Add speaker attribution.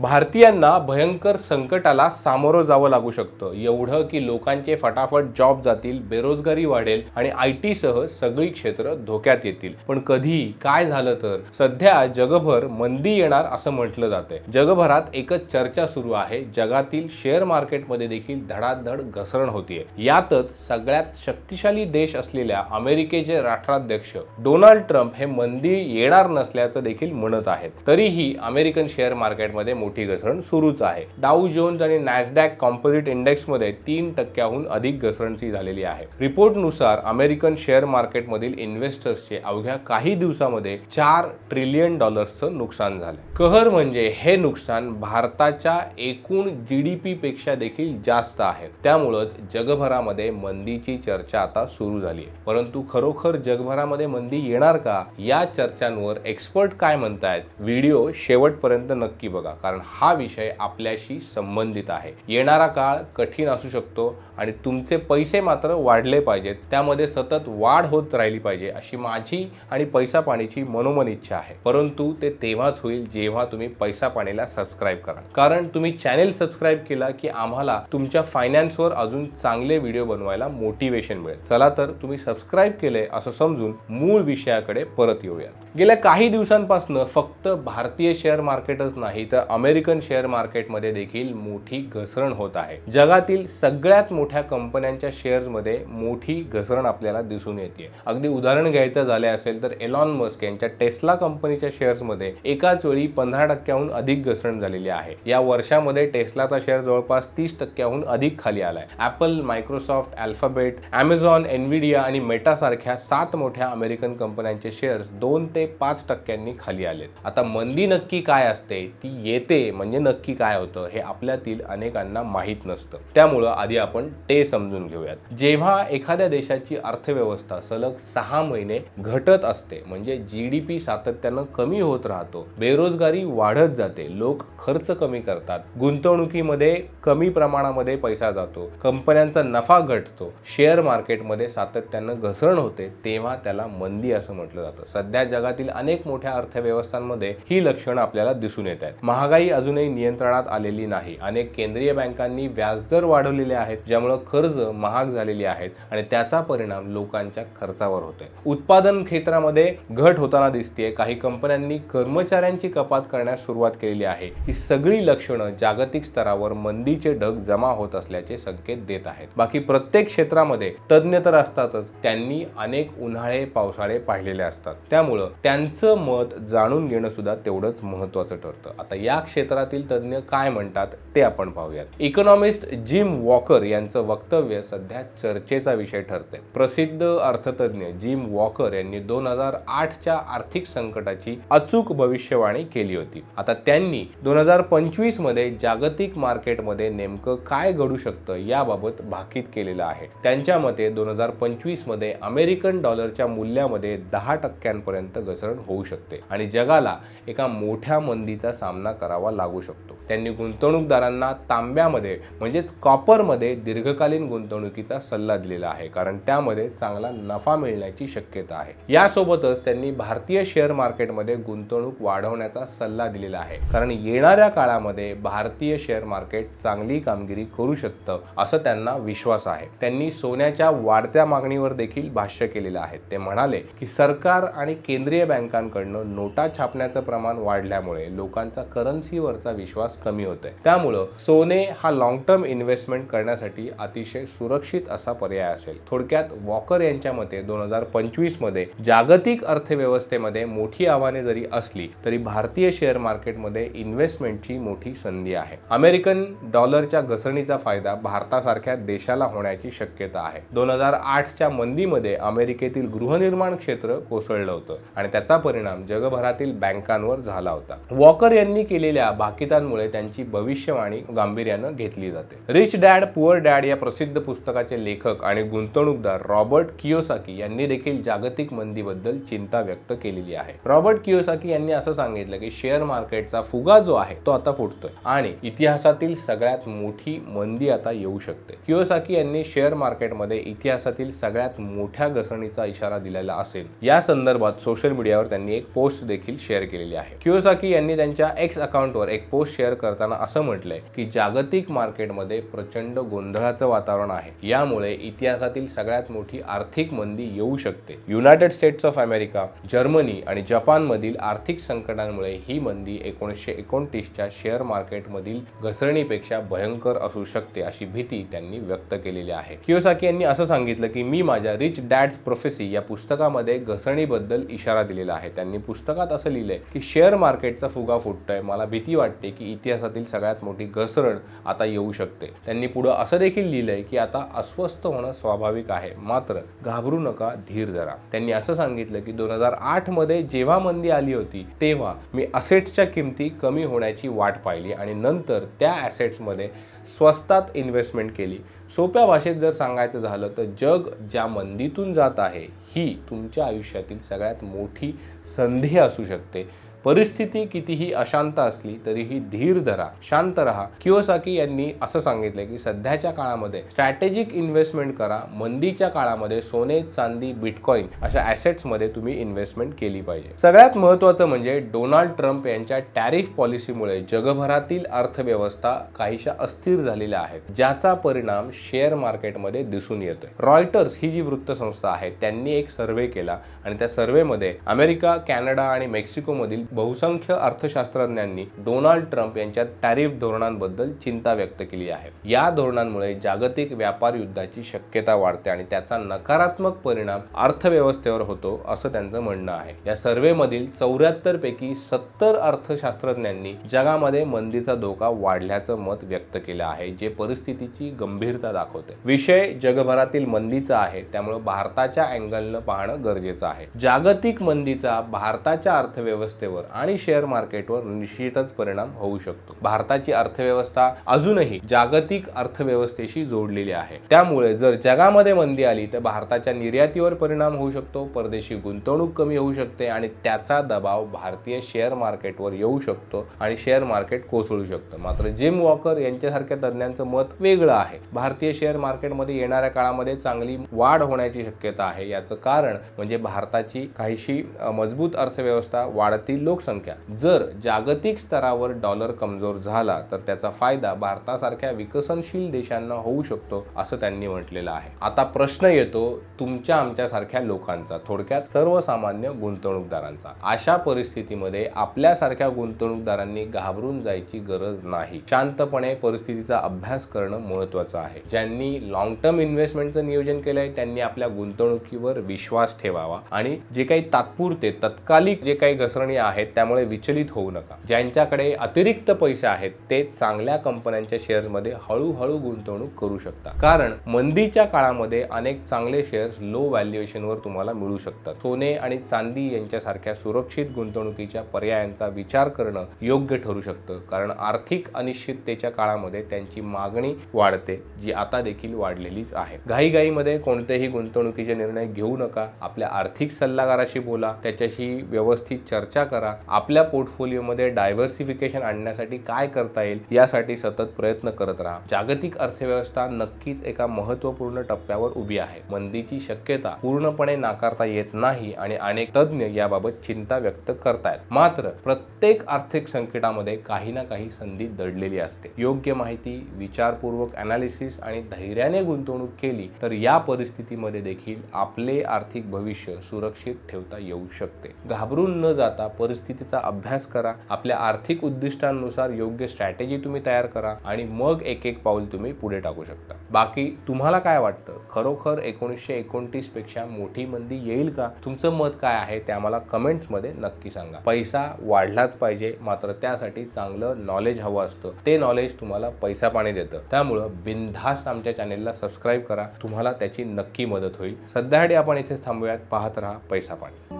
Speaker 1: भारतीयांना भयंकर संकटाला सामोरं जावं लागू शकतं. एवढं की लोकांचे फटाफट जॉब जातील बेरोजगारी वाढेल आणि आय टी सह सगळी क्षेत्र धोक्यात येतील. पण कधी काय झालं तर? सध्या जगभर मंदी येणार असं म्हटलं जातंय. जगभरात एकच चर्चा सुरू आहे. जगातील शेअर मार्केटमध्ये देखील धडाधड घसरण होतीये. यातच सगळ्यात शक्तिशाली देश असलेल्या अमेरिकेचे राष्ट्राध्यक्ष डोनाल्ड ट्रम्प हे मंदी येणार नसल्याचं देखील म्हणत आहेत. तरीही अमेरिकन शेअर मार्केटमध्ये मोठी घसरण सुरूच आहे. डाऊ जोन्स आणि नॅसडॅक कॉम्पोजिट इंडेक्समध्ये तीन टक्क्याहून अधिक घसरणची झालेली आहे. रिपोर्टनुसार अमेरिकन शेअर मार्केटमधील इन्व्हेस्टर्सचे अवघ्या काही दिवसामध्ये चार ट्रिलियन डॉलर्सचं नुकसान झालं. कहर म्हणजे हे नुकसान भारताच्या एकूण जी डी पी पेक्षा देखील जास्त आहे. त्यामुळंच जगभरामध्ये मंदीची चर्चा आता सुरू झाली आहे. परंतु खरोखर जगभरामध्ये मंदी येणार का? या चर्चांवर एक्सपर्ट काय म्हणतायत? व्हिडिओ शेवटपर्यंत नक्की बघा. कारण हा विषय आपल्याशी संबंधित आहे. येणारा काळ कठीण असू शकतो आणि तुमचे पैसे मात्र वाढले पाहिजेत. त्यामध्ये सतत वाढ होत राहिली पाहिजे अशी माझी आणि पैसा पाणीची मनोमन इच्छा आहे. परंतु ते तेव्हाच होईल जेव्हा तुम्ही पैसा पाणीला सबस्क्राईब कराल. कारण तुम्ही चॅनेल सबस्क्राईब केला की आम्हाला तुमच्या फायनान्सवर अजून चांगले व्हिडिओ बनवायला मोटिवेशन मिळेल. चला तर तुम्ही सबस्क्राईब केले असं समजून मूळ विषयाकडे परत येऊयात. गेल्या काही दिवसांपासून फक्त भारतीय शेअर मार्केटच नाही तर अमेरिकन शेअर मार्केटमध्ये देखील मोठी घसरण होत आहे. जगातील सगळ्यात मोठ्या कंपन्यांच्या शेअर्समध्ये मोठी घसरण आपल्याला दिसून येते. अगदी उदाहरण घ्यायचं झाले असेल तर एलॉन मस्क यांच्या टेस्ला कंपनीच्या शेअर्समध्ये एकाच वेळी पंधरा टक्क्याहून अधिक घसरण झालेली आहे. या वर्षामध्ये टेस्लाचा शेअर जवळपास तीस टक्क्याहून अधिक खाली आलाय. Apple Microsoft Alphabet Amazon Nvidia आणि मेटा सारख्या सात मोठ्या अमेरिकन कंपन्यांचे शेअर्स दोन ते पाच टक्क्यांनी खाली आलेत. आता मंदी नक्की काय असते? ती येत म्हणजे नक्की काय होतं हे आपल्यातील अनेकांना माहीत नसतं. त्यामुळं आधी आपण ते समजून घेऊयात. जेव्हा एखाद्या देशाची अर्थव्यवस्था सलग सहा महिने घटत असते म्हणजे जी डी पी सातत्यानं कमी होत राहतो बेरोजगारी वाढत जाते लोक खर्च कमी करतात गुंतवणुकीमध्ये कमी प्रमाणामध्ये पैसा जातो. कंपन्यांचा नफा घटतो. शेअर मार्केटमध्ये सातत्यानं घसरण होते तेव्हा त्याला मंदी असं म्हटलं जातं. सध्या जगातील अनेक मोठ्या अर्थव्यवस्थांमध्ये ही लक्षणं आपल्याला दिसून येत आहेत. महागाई अजूनही नियंत्रणात आलेली नाही. अनेक केंद्रीय बँकांनी व्याजदर वाढवलेले आहेत ज्यामुळे कर्ज महाग झालेली आहेत आणि त्याचा परिणाम लोकांच्या खर्चावर होतोय. उत्पादन क्षेत्रामध्ये घट होताना दिसते काही कंपन्यांनी कर्मचाऱ्यांची कपात करण्यास सुरुवात केलेली आहे. ही सगळी लक्षणं जागतिक स्तरावर मंदी मंदीचे ढग जमा होत असल्याचे संकेत देत आहेत. बाकी प्रत्येक क्षेत्रामध्ये तज्ज्ञ तर असतातच. त्यांनी अनेक उन्हाळे पावसाळे पाहिलेले असतात. त्यामुळं त्यांचं मत जाणून घेणं सुद्धा तेवढंच महत्वाचं ठरतं. आता या क्षेत्रातील तज्ज्ञ काय म्हणतात ते आपण पाहूयात. इकॉनॉमिस्ट जिम वॉकर यांचं वक्तव्य सध्या चर्चेचा विषय ठरते प्रसिद्ध अर्थतज्ञ जिम वॉकर यांनी दोन हजार आठच्या आर्थिक संकटाची अचूक भविष्यवाणी केली होती. आता त्यांनी दोन हजार पंचवीसमध्ये जागतिक मार्केटमध्ये नेमकं काय घडू शकतं याबाबत भाकीत केलेलं आहे. त्यांच्या मते दोन हजार पंचवीसमध्ये अमेरिकन डॉलरच्या मूल्यामध्ये दहा टक्क्यांपर्यंत घसरण होऊ शकते आणि जगाला एका मोठ्या मंदीचा सामना करावा लागू शकतो. त्यांनी गुंतवणूकदारांना तांब्यामध्ये म्हणजेच कॉपरमध्ये दीर्घकालीन गुंतवणुकीचा सल्ला दिलेला आहे कारण त्यामध्ये चांगला नफा मिळण्याची शक्यता आहे. यासोबतच त्यांनी भारतीय शेअर मार्केटमध्ये गुंतवणूक वाढवण्याचा सल्ला दिलेला आहे कारण येणाऱ्या काळामध्ये भारतीय शेअर मार्केट चांगली कामगिरी करू शकतं असं त्यांना विश्वास आहे. त्यांनी सोन्याच्या वाढत्या मागणीवर देखील भाष्य केलेलं आहे. ते म्हणाले की सरकार आणि केंद्रीय बँकांकडनं नोटा छापण्याचं प्रमाण वाढल्यामुळे लोकांचा करन्सीवरचा विश्वास कमी होतोय. त्यामुळं सोने हा लॉंग टर्म इन्व्हेस्टमेंट करण्यासाठी अतिशय सुरक्षित असा पर्याय असेल. थोडक्यात वॉकर यांच्या मते दोन हजार पंचवीसमध्ये जागतिक अर्थव्यवस्थेमध्ये मोठी आव्हाने जरी असली तरी भारतीय शेअर मार्केटमध्ये इन्व्हेस्टमेंटची मोठी संधी आहे. अमेरिकन डॉ. डॉलरच्या घसरणीचा फायदा भारतासारख्या देशाला होण्याची शक्यता आहे. दोन हजार आठच्या मंदीमध्ये अमेरिकेतील गृहनिर्माण क्षेत्र कोसळलं होतं आणि त्याचा परिणाम जगभरातील बँकांवर झाला होता. वॉकर यांनी केलेल्या भाकितांमुळे त्यांची भविष्यवाणी गांभीर्यानं घेतली जाते. रिच डॅड पुअर डॅड या प्रसिद्ध पुस्तकाचे लेखक आणि गुंतवणूकदार रॉबर्ट कियोसाकी यांनी देखील जागतिक मंदीबद्दल चिंता व्यक्त केलेली आहे. रॉबर्ट कियोसाकी यांनी असं सांगितलं की शेअर मार्केटचा फुगा जो आहे तो आता फुटतोय आणि इतिहासातील सगळ्या सगळ्यात मोठी मंदी आता येऊ शकते. कियोसाकी यांनी शेअर मार्केटमध्ये इतिहासातील सगळ्यात मोठ्या घसरणीचा इशारा दिलेला असेल. या संदर्भात सोशल मीडियावर त्यांनी एक पोस्ट देखील शेअर केलेली आहे. कियोसाकी यांनी त्यांच्या एक्स अकाउंटवर एक पोस्ट शेअर करताना असं म्हटलंय की जागतिक मार्केटमध्ये प्रचंड गोंधळाचं वातावरण आहे. यामुळे इतिहासातील सगळ्यात मोठी आर्थिक मंदी येऊ शकते. United States of America Germany आणि जपानमधील आर्थिक संकटांमुळे ही मंदी एकोणीसशे एकोणतीसच्या शेअर मार्केटमधील घसरणीपेक्षा भयंकर असू शकते अशी भीती त्यांनी व्यक्त केलेली आहे. कियोसाकी यांनी असं सांगितलं की मी माझ्या रिच डॅड्स प्रोफेसी या पुस्तकामध्ये घसरणीबद्दल इशारा दिलेला आहे. त्यांनी पुस्तकात असं लिहिलंय की शेअर मार्केटचा फुगा फुटतोय. मला भीती वाटते की इतिहासातील सगळ्यात मोठी घसरण आता येऊ शकते. त्यांनी पुढं असं देखील लिहिलंय की आता अस्वस्थ होणं स्वाभाविक आहे. मात्र घाबरू नका धीर धरा. त्यांनी असं सांगितलं की दोन हजार आठमध्ये जेव्हा मंदी आली होती तेव्हा मी असेट्सच्या किमती कमी होण्याची वाट पाहिली आणि नंतर त्या ॲसेट्समध्ये स्वस्तात इन्व्हेस्टमेंट केली. सोप्या भाषेत जर सांगायचं झालं तर जग ज्या मंदीतून जात आहे ही तुमच्या आयुष्यातील सगळ्यात मोठी संधी असू शकते. परिस्थिती कितीही अशांत असली तरीही धीर धरा शांत राहा. किओसाकी यांनी असं सांगितलं की सध्याच्या काळामध्ये स्ट्रॅटेजिक इन्व्हेस्टमेंट करा. मंदीच्या काळामध्ये सोने चांदी बिटकॉइन अशा ॲसेट्समध्ये तुम्ही इन्व्हेस्टमेंट केली पाहिजे. सगळ्यात महत्त्वाचं म्हणजे डोनाल्ड ट्रम्प यांच्या टॅरिफ पॉलिसीमुळे जगभरातील अर्थव्यवस्था काहीशा अस्थिर झालेल्या आहेत ज्याचा परिणाम शेअर मार्केटमध्ये दिसून येतोय. रॉयटर्स ही जी वृत्तसंस्था आहे त्यांनी एक सर्व्हे केला आणि त्या सर्व्हेमध्ये अमेरिका कॅनडा आणि मेक्सिकोमधील बहुसंख्य अर्थशास्त्रज्ञांनी डोनाल्ड ट्रम्प यांच्या टॅरिफ धोरणांबद्दल चिंता व्यक्त केली आहे. या धोरणांमुळे जागतिक व्यापार युद्धाची शक्यता वाढते आणि त्याचा नकारात्मक परिणाम अर्थव्यवस्थेवर होतो असं त्यांचं म्हणणं आहे. या सर्व्हेमधील चौऱ्याहत्तर पैकी सत्तर अर्थशास्त्रज्ञांनी जगामध्ये मंदीचा धोका वाढल्याचं मत व्यक्त केलं आहे जे परिस्थितीची गंभीरता दाखवते. विषय जगभरातील मंदीचा आहे त्यामुळे भारताच्या अँगलनं पाहणं गरजेचं आहे. जागतिक मंदीचा भारताच्या अर्थव्यवस्थेवर आणि शेअर मार्केटवर निश्चितच परिणाम होऊ शकतो. भारताची अर्थव्यवस्था अजूनही जागतिक अर्थव्यवस्थेशी जोडलेली आहे. त्यामुळे जर जगामध्ये मंदी आली तर भारताच्या निर्यातीवर परिणाम होऊ शकतो परदेशी गुंतवणूक कमी होऊ शकते आणि त्याचा दबाव भारतीय शेअर मार्केटवर येऊ शकतो आणि शेअर मार्केट कोसळू शकतं. मात्र जिम वॉकर यांच्यासारख्या तज्ज्ञांचं मत वेगळं आहे. भारतीय शेअर मार्केटमध्ये येणाऱ्या काळामध्ये चांगली वाढ होण्याची शक्यता आहे. याचं कारण म्हणजे भारताची काहीशी मजबूत अर्थव्यवस्था वाढती लोकसंख्या. जर जागतिक स्तरावर डॉलर कमजोर झाला तर त्याचा फायदा भारतासारख्या विकसनशील देशांना होऊ शकतो असं त्यांनी म्हटलेलं आहे. आता प्रश्न येतो तुमच्या आमच्यासारख्या लोकांचा थोडक्यात सर्वसामान्य गुंतवणूकदारांचा. अशा परिस्थितीमध्ये आपल्यासारख्या गुंतवणूकदारांनी घाबरून जायची गरज नाही. शांतपणे परिस्थितीचा अभ्यास करणं महत्वाचं आहे. ज्यांनी लॉंग टर्म इन्व्हेस्टमेंटचं नियोजन केलंय त्यांनी आपल्या गुंतवणुकीवर विश्वास ठेवावा. आणि जे काही तात्पुरते तत्कालिक जे काही घसरणी आहे आहेत त्यामुळे विचलित होऊ नका. ज्यांच्याकडे अतिरिक्त पैसे आहेत ते चांगल्या कंपन्यांच्या शेअर्समध्ये हळूहळू गुंतवणूक करू शकता कारण मंदीच्या काळामध्ये अनेक चांगले शेअर्स लो व्हॅल्युएशनवर तुम्हाला मिळू शकतात. सोने आणि चांदी यांच्यासारख्या सुरक्षित गुंतवणुकीच्या पर्यायांचा विचार करणं योग्य ठरू शकतं. कारण आर्थिक अनिश्चिततेच्या काळामध्ये त्यांची मागणी वाढते जी आता देखील वाढलेलीच आहे. घाईघाईमध्ये कोणतेही गुंतवणुकीचे निर्णय घेऊ नका. आपल्या आर्थिक सल्लागाराशी बोला. त्याच्याशी व्यवस्थित चर्चा करा. आपल्या पोर्टफोलिओमध्ये डायव्हर्सिफिकेशन आणण्यासाठी काय करता येईल यासाठी सतत प्रयत्न करत राहा. जागतिक अर्थव्यवस्था नक्कीच एका महत्त्वपूर्ण टप्प्यावर उभी आहे. मंदीची शक्यता पूर्णपणे नाकारता येत नाही आणि अनेक तज्ज्ञ याबाबत चिंता व्यक्त करतायत. मात्र प्रत्येक आर्थिक संकटामध्ये काही ना काही संधी दडलेली असते. योग्य माहिती विचारपूर्वक अनालिसिस आणि धैर्याने गुंतवणूक केली तर या परिस्थितीमध्ये देखील आपले आर्थिक भविष्य सुरक्षित ठेवता येऊ शकते. घाबरून न जाता परिस्थितीचा अभ्यास करा. आपल्या आर्थिक उद्दिष्टांनुसार योग्य स्ट्रॅटेजी तुम्ही तयार करा आणि मग एक एक पाऊल तुम्ही पुढे टाकू शकता. बाकी तुम्हाला काय वाटतं? खरोखर एकोणीसशे एकोणतीसपेक्षा मोठी मंदी येईल का? तुमचं मत काय आहे ते आम्हाला कमेंट्समध्ये नक्की सांगा. पैसा वाढलाच पाहिजे मात्र त्यासाठी चांगलं नॉलेज हवं असतं. ते नॉलेज तुम्हाला पैसा पाणी देतं. त्यामुळं बिनधास्त आमच्या चॅनेलला सबस्क्राईब करा. तुम्हाला त्याची नक्की मदत होईल. सध्यासाठी आपण इथे थांबूयात. पाहत राहा पैसा पाणी.